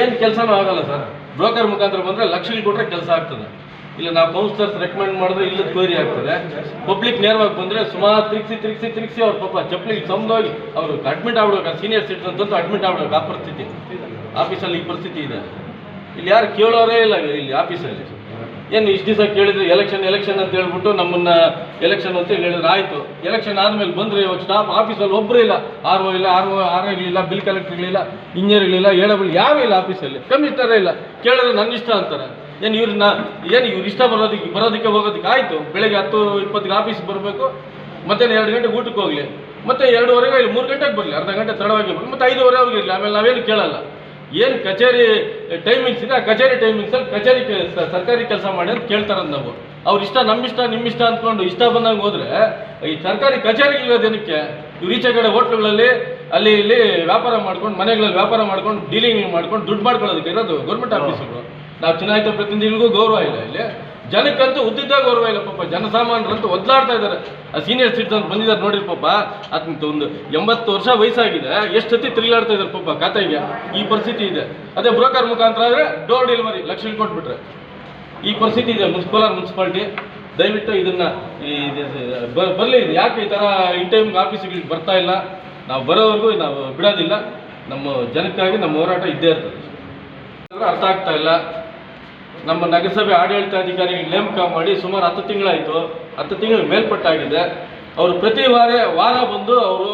ಏನು ಕೆಲಸನೂ ಆಗಲ್ಲ ಸರ್. ಬ್ರೋಕರ್ ಮುಖಾಂತರ ಬಂದರೆ ಲಕ್ಷಗಳು ಕೊಟ್ಟರೆ ಕೆಲಸ ಆಗ್ತದೆ. ಇಲ್ಲ, ನಾವು ಕೌನ್ಸಿಲರ್ಸ್ ರೆಕಮೆಂಡ್ ಮಾಡಿದ್ರೆ ಇಲ್ಲದ ಕ್ವೈರಿ ಆಗ್ತದೆ. ಪಬ್ಲಿಕ್ ನೇರವಾಗಿ ಬಂದರೆ ಸುಮಾರು ತಿರುಗಿಸಿ ತಿರುಗಿಸಿ ತಿರುಗಿಸಿ ಅವ್ರ ಪಾಪ ಚಪ್ಪಲಿಗೆ ಸಮದೋಗಿ ಅವರು ಅಡ್ಮಿಟ್ ಆಗ್ಬೇಕು ಸೀನಿಯರ್ ಸಿಟಿಸನ್ಸ್ ಅಂತ ಅಡ್ಮಿಟ್ ಆಗ್ಬೇಕು ಆ ಪರಿಸ್ಥಿತಿ. ಆಫೀಸಲ್ಲಿ ಈ ಪರಿಸ್ಥಿತಿ ಇದೆ. ಇಲ್ಲಿ ಯಾರು ಕೇಳೋರೇ ಇಲ್ಲ ಇಲ್ಲಿ ಆಫೀಸಲ್ಲಿ ಏನು ಇಷ್ಟು ದಿವಸ ಕೇಳಿದ್ರೆ ಎಲೆಕ್ಷನ್ ಎಲೆಕ್ಷನ್ ಅಂತ ಹೇಳ್ಬಿಟ್ಟು ನಮ್ಮನ್ನ ಎಲೆಕ್ಷನ್ ಅಂತ ಹೇಳಿದ್ರೆ. ಆಯಿತು. ಎಲೆಕ್ಷನ್ ಆದಮೇಲೆ ಬಂದರೆ ಇವಾಗ ಸ್ಟಾಫ್ ಆಫೀಸಲ್ಲಿ ಒಬ್ಬರು ಇಲ್ಲ. ಆರ್ ಒ ಇಲ್ಲ ಆರ್ ಒ ಆರ್ ಇರಲಿಲ್ಲ ಬಿಲ್ ಕಲೆಕ್ಟರ್ಗಳಿಲ್ಲ ಇಂಜಿನಿಯರ್ಗಳಿಲ್ಲ ಏಡಬಲ್ ಯಾರೂ ಇಲ್ಲ ಆಫೀಸಲ್ಲಿ ಕಮಿಷನರೇ ಇಲ್ಲ. ಕೇಳಿದ್ರೆ ನನ್ನ ಇಷ್ಟ ಅಂತಾರೆ. ಏನು ಇವ್ರನ್ನ, ಏನು ಇವ್ರು ಇಷ್ಟ ಬರೋದಕ್ಕೆ ಬರೋದಕ್ಕೆ ಹೋಗೋದಕ್ಕೆ ಆಯಿತು. ಬೆಳಗ್ಗೆ ಹತ್ತು, ಇಪ್ಪತ್ತಿಗೆ ಆಫೀಸ್ ಬರಬೇಕು. ಮತ್ತೆ ಎರಡು ಗಂಟೆಗೆ ಊಟಕ್ಕೆ ಹೋಗಲಿ. ಮತ್ತೆ ಎರಡೂವರೆಗೆ ಇಲ್ಲಿ, ಮೂರು ಗಂಟೆಗೆ ಬರಲಿ. ಅರ್ಧ ಗಂಟೆ ತಡವಾಗಿ ಬರಲಿ. ಮತ್ತೆ ಐದುವರೆ ಅವ್ರಿಗೆ ಇರಲಿ. ಆಮೇಲೆ ನಾವೇನು ಕೇಳಲ್ಲ. ಏನು ಕಚೇರಿ ಟೈಮಿಂಗ್ಸ್ ಇದೆ ಆ ಕಚೇರಿ ಟೈಮಿಂಗ್ಸಲ್ಲಿ ಕಚೇರಿ ಸರ್ಕಾರಿ ಕೆಲಸ ಮಾಡಿ ಅಂತ ಕೇಳ್ತಾರಂತ ನಾವು. ಅವ್ರ ಇಷ್ಟ ನಮ್ಮ ನಿಮ್ಮಿಷ್ಟ ನಿಮ್ಮ ಇಷ್ಟ ಅಂದ್ಕೊಂಡು ಇಷ್ಟ ಬಂದಂಗೆ ಹೋದ್ರೆ ಈ ಸರ್ಕಾರಿ ಕಚೇರಿಗಳಿರೋದೇನಕ್ಕೆ ಇವ್ರು ಈಚೆ ಕಡೆ ಹೋಟ್ಲುಗಳಲ್ಲಿ ಅಲ್ಲಿ ಇಲ್ಲಿ ವ್ಯಾಪಾರ ಮಾಡ್ಕೊಂಡು ಮನೆಗಳಲ್ಲಿ ವ್ಯಾಪಾರ ಮಾಡ್ಕೊಂಡು ಡೀಲಿಂಗ್ ಮಾಡ್ಕೊಂಡು ದುಡ್ಡು ಮಾಡ್ಕೊಳ್ಳೋದಕ್ಕೆ ಇರೋದು ಗೌರ್ಮೆಂಟ್ ಆಫೀಸುಗಳು ನಾವು ಚುನಾಯಿತ ಪ್ರತಿನಿಧಿಗಳಿಗೂ ಗೌರವ ಇಲ್ಲ ಇಲ್ಲಿ. ಜನಕ್ಕಂತೂ ಉದ್ದಿದ್ದಾಗ ಗೌರವ ಇಲ್ಲ ಪಾಪ. ಜನಸಾಮಾನ್ಯರಂತೂ ಒದ್ದಾಡ್ತಾ ಇದ್ದಾರೆ. ಆ ಸೀನಿಯರ್ ಸಿಟಿಸನ್ ಬಂದಿದ್ದಾರೆ ನೋಡಿರಿ ಪಾಪ. ಅದಂತ ಒಂದು ಎಂಬತ್ತು ವರ್ಷ ವಯಸ್ಸಾಗಿದೆ. ಎಷ್ಟು ಸತಿ ತಿರುಗಾಡ್ತಾ ಇದ್ದಾರೆ ಪಾಪ ಖಾತೆಗೆ. ಈ ಪರಿಸ್ಥಿತಿ ಇದೆ. ಅದೇ ಬ್ರೋಕರ್ ಮುಖಾಂತರ ಆದರೆ ಡೋರ್ ಡೆಲಿವರಿ ಲಕ್ಷ ಕೊಟ್ಬಿಟ್ರೆ. ಈ ಪರಿಸ್ಥಿತಿ ಇದೆ ಮುನ್ಸಿಪಲ್ ಮುನ್ಸಿಪಾಲ್ಟಿ. ದಯವಿಟ್ಟು ಇದನ್ನ ಈ ಬರಲಿ ಯಾಕೆ ಈ ಥರ ಇನ್ ಟೈಮ್ ಆಫೀಸಿಗೆ ಬರ್ತಾ ಇಲ್ಲ? ನಾವು ಬರೋವರೆಗೂ ನಾವು ಬಿಡೋದಿಲ್ಲ. ನಮ್ಮ ಜನಕ್ಕಾಗಿ ನಮ್ಮ ಹೋರಾಟ ಇದ್ದೇ ಇರ್ತದೆ. ಅರ್ಥ ಆಗ್ತಾ ಇಲ್ಲ. ನಮ್ಮ ನಗರಸಭೆ ಆಡಳಿತಾಧಿಕಾರಿಗೆ ನೇಮಕ ಮಾಡಿ ಸುಮಾರು ಹತ್ತು ತಿಂಗಳಾಯಿತು. ಹತ್ತು ತಿಂಗಳ ಮೇಲ್ಪಟ್ಟಾಗಿದೆ. ಅವರು ಪ್ರತಿ ವಾರ ವಾರ ಬಂದು ಅವರು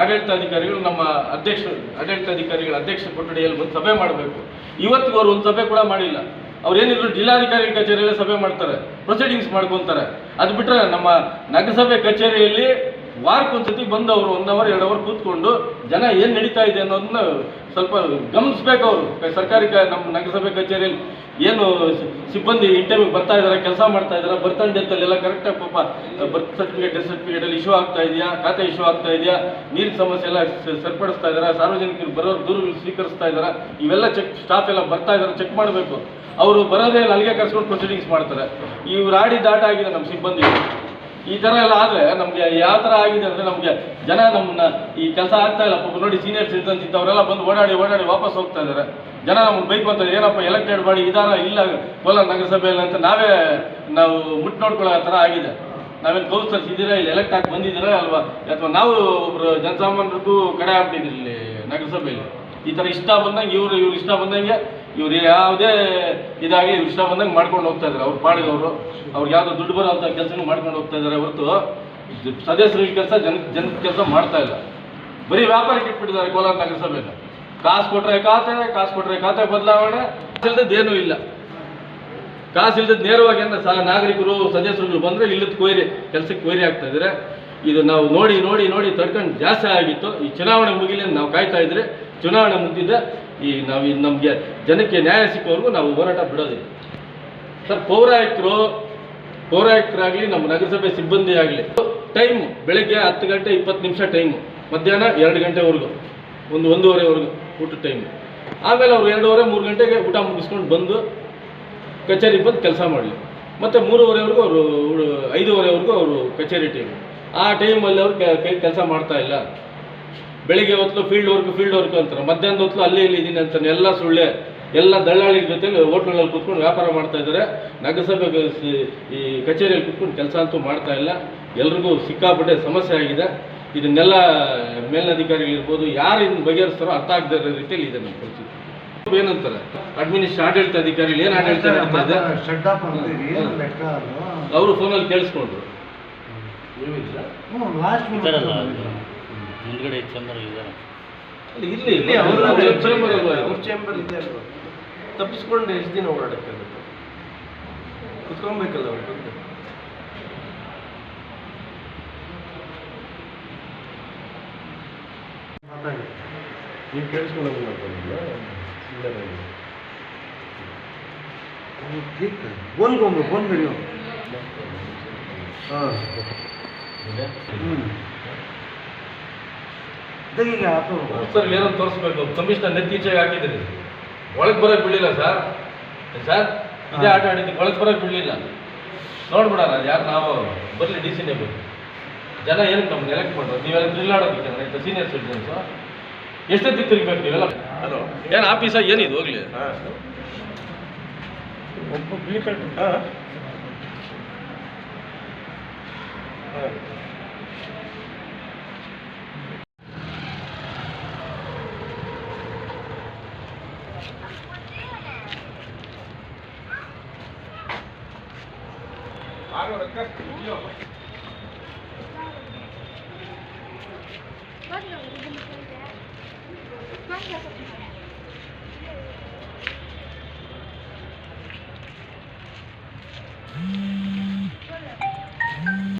ಆಡಳಿತಾಧಿಕಾರಿಗಳು ನಮ್ಮ ಅಧ್ಯಕ್ಷ, ಆಡಳಿತಾಧಿಕಾರಿಗಳ ಅಧ್ಯಕ್ಷ ಕೊಠಡಿಯಲ್ಲಿ ಬಂದು ಸಭೆ ಮಾಡಬೇಕು. ಇವತ್ತಿಗೂ ಅವರು ಒಂದು ಸಭೆ ಕೂಡ ಮಾಡಿಲ್ಲ. ಅವ್ರು ಏನಿದ್ರು ಜಿಲ್ಲಾಧಿಕಾರಿಗಳ ಕಚೇರಿಯಲ್ಲಿ ಸಭೆ ಮಾಡ್ತಾರೆ ಪ್ರೊಸೀಡಿಂಗ್ಸ್ ಮಾಡ್ಕೊತಾರೆ. ಅದು ಬಿಟ್ಟರೆ ನಮ್ಮ ನಗರಸಭೆ ಕಚೇರಿಯಲ್ಲಿ ವಾರಕ್ಕೊಂದ್ಸತಿ ಬಂದು ಅವರು ಒನ್ ಅವರ್ ಎರಡು ಅವರ್ ಕೂತ್ಕೊಂಡು ಜನ ಏನು ನಡೀತಾ ಇದೆ ಅನ್ನೋದನ್ನ ಸ್ವಲ್ಪ ಗಮನಿಸ್ಬೇಕು ಅವರು. ಸರ್ಕಾರಿ ನಮ್ಮ ನಗರಸಭೆ ಕಚೇರಿಯಲ್ಲಿ ಏನು ಸಿಬ್ಬಂದಿ ಟೈಮಿಗೆ ಬರ್ತಾ ಇದ್ದಾರೆ ಕೆಲಸ ಮಾಡ್ತಾ ಬರ್ತನ್ ಡೆತ್ತಲ್ಲಿ ಎಲ್ಲ ಕರೆಕ್ಟಾಗಿ ಪಾಪ ಬರ್ತ್ ಸರ್ಟಿಫಿಕೇಟ್ ಡೆತ್ ಸರ್ಟಿಫಿಕೇಟ್ ಅಲ್ಲಿ ಇಶ್ಯೂ ಆಗ್ತಾ ಇದೆಯಾ, ಖಾತೆ ಇಶ್ಯೂ ಆಗ್ತಾ ಇದೆಯಾ, ನೀರಿನ ಸಮಸ್ಯೆ ಎಲ್ಲ ಸರಿಪಡಿಸ್ತಾ ಇದ್ದಾರೆ ಸಾರ್ವಜನಿಕರು ಬರೋರು ದೂರು ಸ್ವೀಕರಿಸ್ತಾ ಇದ್ದಾರೆ ಇವೆಲ್ಲ ಚೆಕ್ ಸ್ಟಾಫ್ ಎಲ್ಲ ಬರ್ತಾ ಇದ್ದಾರೆ ಚೆಕ್ ಮಾಡಬೇಕು. ಅವರು ಬರೋದೇ ಅಲ್ಲಿಗೆ ಕರ್ಸ್ಕೊಂಡು ಪ್ರೊಸೀಡಿಂಗ್ಸ್ ಮಾಡ್ತಾರೆ. ಇವ್ರು ಆಡಿ ದಾಟ ಆಗಿದೆ ನಮ್ಮ ಸಿಬ್ಬಂದಿ ಈ ಥರ ಎಲ್ಲ ಆದರೆ ನಮಗೆ ಯಾವ ಥರ ಆಗಿದೆ ಅಂದರೆ ನಮಗೆ ಜನ ನಮ್ಮನ್ನ ಈ ಕೆಲಸ ಆಗ್ತಾ ಇಲ್ಲ. ನೋಡಿ ಸೀನಿಯರ್ ಸಿಟಿಸನ್ಸ್ ಇದ್ದವರೆಲ್ಲ ಬಂದು ಓಡಾಡಿ ಓಡಾಡಿ ವಾಪಸ್ ಹೋಗ್ತಾ ಇದ್ದಾರೆ. ಜನ ನಮ್ಗೆ ಬೈಕ್ ಅಂತ ಏನಪ್ಪ ಎಲೆಕ್ಟೆಡ್ ಮಾಡಿ ಇದಾರ? ಇಲ್ಲ. ಕೋಲಾರ ನಗರಸಭೆಯಲ್ಲಿ ಅಂತ ನಾವೇ ನಾವು ಮುಟ್ಟು ನೋಡ್ಕೊಳ್ಳೋ ಥರ ಆಗಿದೆ. ನಾವೇನು ಕೌನ್ಸಿಲರ್ಸ್ ಇದ್ದೀರಾ ಇಲ್ಲಿ ಎಲೆಕ್ಟ್ ಆಗಿ ಬಂದಿದ್ದೀರಾ ಅಲ್ವಾ? ಅಥವಾ ನಾವು ಒಬ್ರು ಜನಸಾಮಾನ್ಯರಿಗೂ ಕಡೆ ಆಗ್ಬಿಟ್ಟಿದ್ದೀರಿ ಇಲ್ಲಿ ನಗರಸಭೆಯಲ್ಲಿ? ಈ ಥರ ಇಷ್ಟ ಬಂದಂಗೆ ಇವರು, ಇವ್ರು ಇಷ್ಟ ಬಂದಂಗೆ ಇವ್ರು ಯಾವುದೇ ಇದಾಗಲಿ ಇಷ್ಟ ಬಂದಂಗೆ ಮಾಡ್ಕೊಂಡು ಹೋಗ್ತಾ ಇದ್ದಾರೆ ಅವ್ರ ಪಾಡಿಗೆ ಅವರು ಅವ್ರಿಗೆ ಯಾವುದೋ ದುಡ್ಡು ಬರೋಂಥ ಕೆಲಸನೂ ಮಾಡ್ಕೊಂಡು ಹೋಗ್ತಾ ಇದ್ದಾರೆ ಹೊರತು ಸದಸ್ಯರ ಕೆಲಸ ಜನ ಜನ ಕೆಲಸ ಮಾಡ್ತಾ ಇಲ್ಲ. ಬರೀ ವ್ಯಾಪಾರಕ್ಕೆ ಇಟ್ಬಿಟ್ಟಿದ್ದಾರೆ ಕೋಲಾರ ನಗರಸಭೆನ ಕಾಸು ಕೊಟ್ಟರೆ ಖಾತೆ, ಕಾಸು ಕೊಟ್ಟರೆ ಖಾತೆ ಬದಲಾವಣೆ ಇಲ್ಲದೇನೂ ಇಲ್ಲ. ಕಾಸು ಇಲ್ಲದ ನೇರವಾಗಿ ಸಹ ನಾಗರಿಕರು ಸದಸ್ಯರುಗಳು ಬಂದರೆ ಇಲ್ಲದ ಕೊಯ್ರಿ, ಕೆಲಸಕ್ಕೆ ಕೊಯ್ರಿ ಆಗ್ತಾ ಇದ್ದಾರೆ ಇದು ನಾವು ನೋಡಿ ನೋಡಿ ನೋಡಿ ತಡ್ಕೊಂಡು ಜಾಸ್ತಿ ಆಗಿತ್ತು. ಈ ಚುನಾವಣೆ ಮುಗಿಲಿ ನಾವು ಕಾಯ್ತಾ ಇದ್ರೆ, ಚುನಾವಣೆ ಮುಗಿದಿದೆ. ಈ ನಾವು ಈ ನಮಗೆ ಜನಕ್ಕೆ ನ್ಯಾಯ ಸಿಕ್ಕೋರ್ಗೂ ನಾವು ಹೋರಾಟ ಬಿಡೋದಿಲ್ಲ. ಸರ್, ಪೌರಾಯುಕ್ತರು, ಪೌರಾಯುಕ್ತರಾಗಲಿ, ನಮ್ಮ ನಗರಸಭೆ ಸಿಬ್ಬಂದಿ ಆಗಲಿ, ಟೈಮು, ಬೆಳಗ್ಗೆ ಹತ್ತು ಗಂಟೆ ಇಪ್ಪತ್ತು ನಿಮಿಷ ಟೈಮು, ಮಧ್ಯಾಹ್ನ ಎರಡು ಗಂಟೆವರೆಗೂ, ಒಂದು ಒಂದೂವರೆವರೆಗೂ ಊಟ ಟೈಮು. ಆಮೇಲೆ ಅವ್ರು ಎರಡೂವರೆ, ಮೂರು ಗಂಟೆಗೆ ಊಟ ಮುಗಿಸ್ಕೊಂಡು ಬಂದು ಕಚೇರಿಗೆ ಬಂದು ಕೆಲಸ ಮಾಡಲಿ. ಮತ್ತು ಮೂರುವರೆವರೆಗೂ ಅವರು ಐದೂವರೆವರೆಗೂ ಅವರು ಕಚೇರಿ ಟೈಮು. ಆ ಟೈಮಲ್ಲಿ ಅವರು ಕೆಲಸ ಮಾಡ್ತಾ ಇಲ್ಲ. ಬೆಳಿಗ್ಗೆ ಹೊತ್ತು ಫೀಲ್ಡ್ ವರ್ಕ್ ಫೀಲ್ಡ್ ವರ್ಕ್ ಅಂತಾರೆ. ಮಧ್ಯಾಹ್ನದ ಹೊತ್ತು ಅಲ್ಲಿ ಇಲ್ಲಿ ಇದ್ದೀನಿ ಅಂತಾನೆ. ಎಲ್ಲ ಸುಳ್ಳೆ ಎಲ್ಲ ದಳ್ಳಾಳಿ ಜೊತೆ ಹೋಟ್ಲಲ್ಲಿ ಕುತ್ಕೊಂಡು ವ್ಯಾಪಾರ ಮಾಡ್ತಾ ಇದ್ದಾರೆ. ನಗರಸಭೆ ಈ ಕಚೇರಿಯಲ್ಲಿ ಕುತ್ಕೊಂಡು ಕೆಲಸ ಅಂತೂ ಮಾಡ್ತಾ ಇಲ್ಲ. ಎಲ್ರಿಗೂ ಸಿಕ್ಕಾಪಟ್ಟೆ ಸಮಸ್ಯೆ ಆಗಿದೆ. ಇದನ್ನೆಲ್ಲ ಮೇಲಧಿಕಾರಿಗಳಿರ್ಬೋದು ಯಾರು ಇದನ್ನ ಬಗೆಹರಿಸ್ತಾರೋ ಅರ್ಥ ಆಗದೇ ಇರೋ ರೀತಿಯಲ್ಲಿ ಇದೆ ನಮ್ಮ ಪರಿಸ್ಥಿತಿ. ಏನಂತಾರೆ? ಅಡ್ಮಿನಿಸ್ಟ್ರೇಷನ್ ಆಡಳಿತ ಅಧಿಕಾರಿಗಳು ಏನು ಆಡಳಿತ ಅವರು ಫೋನಲ್ಲಿ ಕೇಳಿಸ್ಕೊಂಡ್ರು. ಮುಂದ್ಗಡೆ ಚಂದ್ರ ಇದ್ದಾರೆ ಅಲ್ಲಿ ಇರ್ಲಿ ಇಲ್ಲಿ ಅವ್ರ ಚೇಂಬರ್ ಅಲ್ವಾ ಇದು? ಅವ್ರ ಚೇಂಬರ್ ಇದೆ ಅಲ್ವಾ ತಪ್ಪಿಸ್ಕೊಂಡು ಎಷ್ಟು ದಿನ ಓಡಾಡಕ್ಕಾಗುತ್ತೆ ಕುತ್ಕೊಬೇಕಲ್ಲ ಅವ್ರು ಬಂದು ಮಾತಾಡಿ ನೀವು ಕೇಳಿಸ್ಕೊಳ್ಳೋದಿಲ್ಲ ठीक है बोल गो फोन करियो हाँ ದಗಿಗೆ ಆತು ಸರ್ ಏನೋ ತೋರಿಸ್ಬೇಕು. ಕಮಿಷನರ್ ನೆತ್ತೀಚೆಗೆ ಹಾಕಿದ್ರಿ. ಒಳಗೆ ಬರೋಕೆ ಬಿಡಲಿಲ್ಲ ಸರ್. ಸರ್? ಇದೇ ಆಟ ಆಡಿದ್ದೀನಿ ಒಳಗೆ ಬರೋಕೆ ಬಿಡಲಿಲ್ಲ. ನೋಡ್ಬಿಡೋಣ ಯಾರು ನಾವು ಬರಲಿ ಡಿ ಸಿನೇ ಬರಲಿ ಜನ ಏನಕ್ಕೆ ನಮ್ಗೆ ಎಲೆಕ್ಟ್ ಮಾಡ್ರು ನೀವೆಲ್ಲ ತಿರುಗಾಡೋದಕ್ಕೆ ಇಂಥ ಸೀನಿಯರ್ ಸಿಟಿಸನ್ಸು ಎಷ್ಟೊತ್ತಿಗೆ ತಿರುಗಬೇಕು ನೀವೆಲ್ಲ? ಹಲೋ. ಏನು ಆಫೀಸ ಏನಿದು? ಹೋಗ್ಲಿ. ಒಬ್ಬ ಬಿಳಿ ಕಟ್ ಹಾಂ. ಹಾಂ. Agora, o que, ó. Pode não, eu vou me fazer. Eu vou fazer.